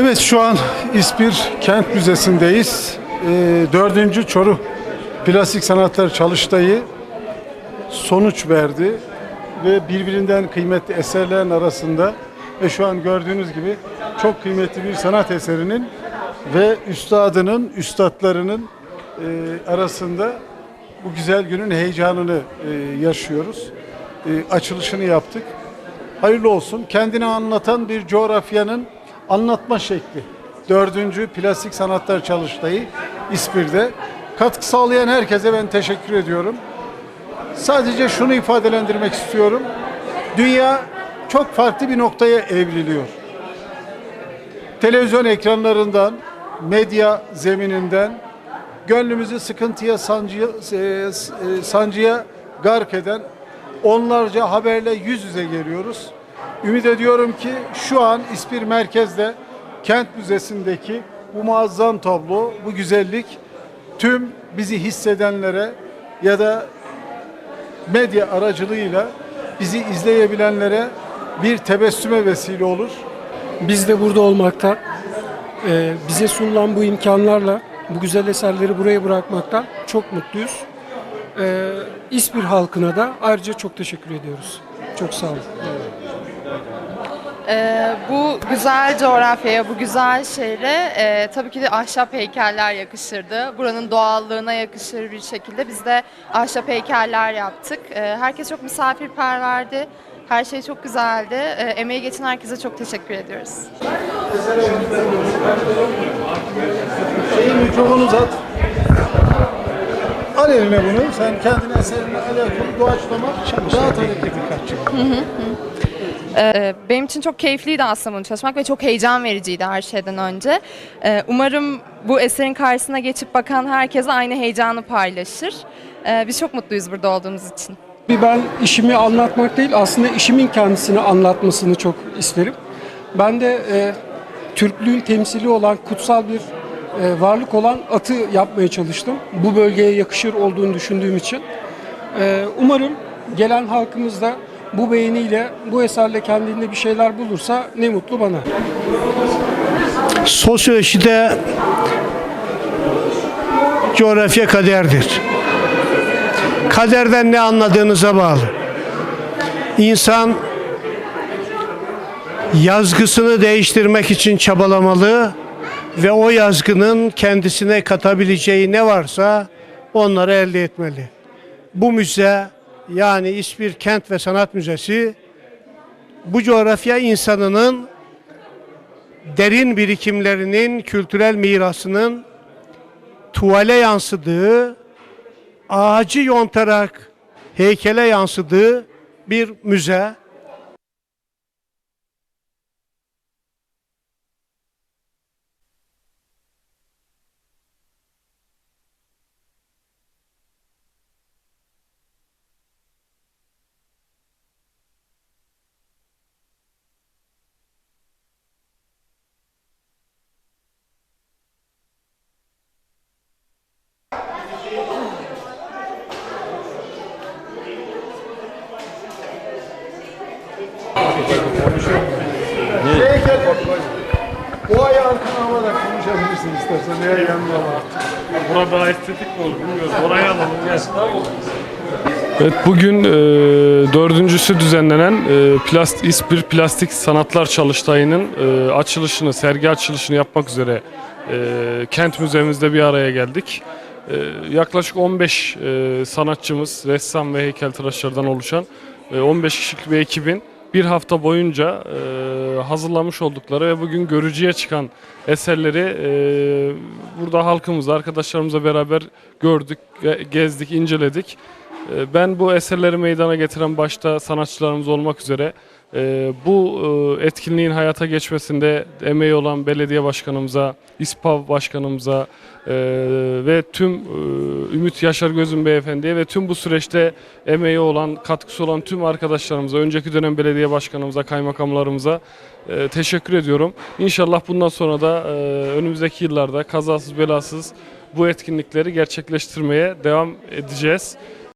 Evet şu an İspir Kent Müzesi'ndeyiz. Ee, dördüncü Çoruh Plastik Sanatlar Çalıştayı sonuç verdi ve birbirinden kıymetli eserlerin arasında ve şu an gördüğünüz gibi çok kıymetli bir sanat eserinin ve üstadının, üstadlarının e, arasında bu güzel günün heyecanını e, yaşıyoruz. E, açılışını yaptık. Hayırlı olsun. Kendini anlatan bir coğrafyanın anlatma şekli. Dördüncü Plastik Sanatlar Çalıştayı İspir'de. Katkı sağlayan herkese ben teşekkür ediyorum. Sadece şunu ifadelendirmek istiyorum. Dünya çok farklı bir noktaya evriliyor. Televizyon ekranlarından, medya zemininden gönlümüzü sıkıntıya, sancıya, e, e, sancıya gark eden onlarca haberle yüz yüze geliyoruz. Ümit ediyorum ki şu an İspir Merkez'de Kent Müzesi'ndeki bu muazzam tablo, bu güzellik tüm bizi hissedenlere ya da medya aracılığıyla bizi izleyebilenlere bir tebessüme vesile olur. Biz de burada olmaktan, e, bize sunulan bu imkanlarla bu güzel eserleri buraya bırakmaktan çok mutluyuz. E, İspir halkına da ayrıca çok teşekkür ediyoruz. Çok sağ olun. Ee, bu güzel coğrafyaya, bu güzel şehre e, tabii ki de ahşap heykeller yakışırdı. Buranın doğallığına yakışır bir şekilde biz de ahşap heykeller yaptık. Ee, herkes çok misafirperverdi. Her şey çok güzeldi. Ee, emeği geçen herkese çok teşekkür ediyoruz. Şeyi mikrofonu uzat. Al eline bunu. Sen kendine eserine alakalı doğaçlama dağıt hareketi kaçacak. Ee, benim için çok keyifliydi aslında bunu çalışmak ve çok heyecan vericiydi her şeyden önce. Ee, umarım bu eserin karşısına geçip bakan herkese aynı heyecanı paylaşır. Ee, biz çok mutluyuz burada olduğumuz için. Ben işimi anlatmak değil aslında işimin kendisini anlatmasını çok isterim. Ben de e, Türklüğün temsili olan kutsal bir e, varlık olan atı yapmaya çalıştım. Bu bölgeye yakışır olduğunu düşündüğüm için. E, umarım gelen halkımız da bu beğeniyle, bu eserle kendinde bir şeyler bulursa ne mutlu bana. Sosyolojide coğrafya kaderdir. Kaderden ne anladığınıza bağlı. İnsan yazgısını değiştirmek için çabalamalı ve o yazgının kendisine katabileceği ne varsa onları elde etmeli. Bu müze yani İspir Kent ve Sanat Müzesi bu coğrafya insanının derin birikimlerinin, kültürel mirasının tuvale yansıdığı, ağacı yontarak heykele yansıdığı bir müze. Heykel. O ayağı arkana havada konuşabilirsin istersen. Eğer yanmıyor Burada daha estetik mi olur bilmiyorum. Oraya alalım gel. Evet bugün e, dördüncüsü düzenlenen e, plast, İspir Plastik Sanatlar Çalıştayı'nın e, açılışını, sergi açılışını yapmak üzere e, kent müzemizde bir araya geldik. E, yaklaşık 15 e, sanatçımız, ressam ve heykeltıraşlardan oluşan e, 15 kişilik bir ekibin bir hafta boyunca e, hazırlamış oldukları ve bugün görücüye çıkan eserleri e, burada halkımızla, arkadaşlarımızla beraber gördük, ge- gezdik, inceledik. E, ben bu eserleri meydana getiren başta sanatçılarımız olmak üzere e, bu e, etkinliğin hayata geçmesinde emeği olan belediye başkanımıza, İSPAV başkanımıza e, ve tüm Ümit Yaşar Gözüm beyefendiye ve tüm bu süreçte emeği olan, katkısı olan tüm arkadaşlarımıza, önceki dönem belediye başkanımıza, kaymakamlarımıza teşekkür ediyorum. İnşallah bundan sonra da önümüzdeki yıllarda kazasız belasız bu etkinlikleri gerçekleştirmeye devam edeceğiz.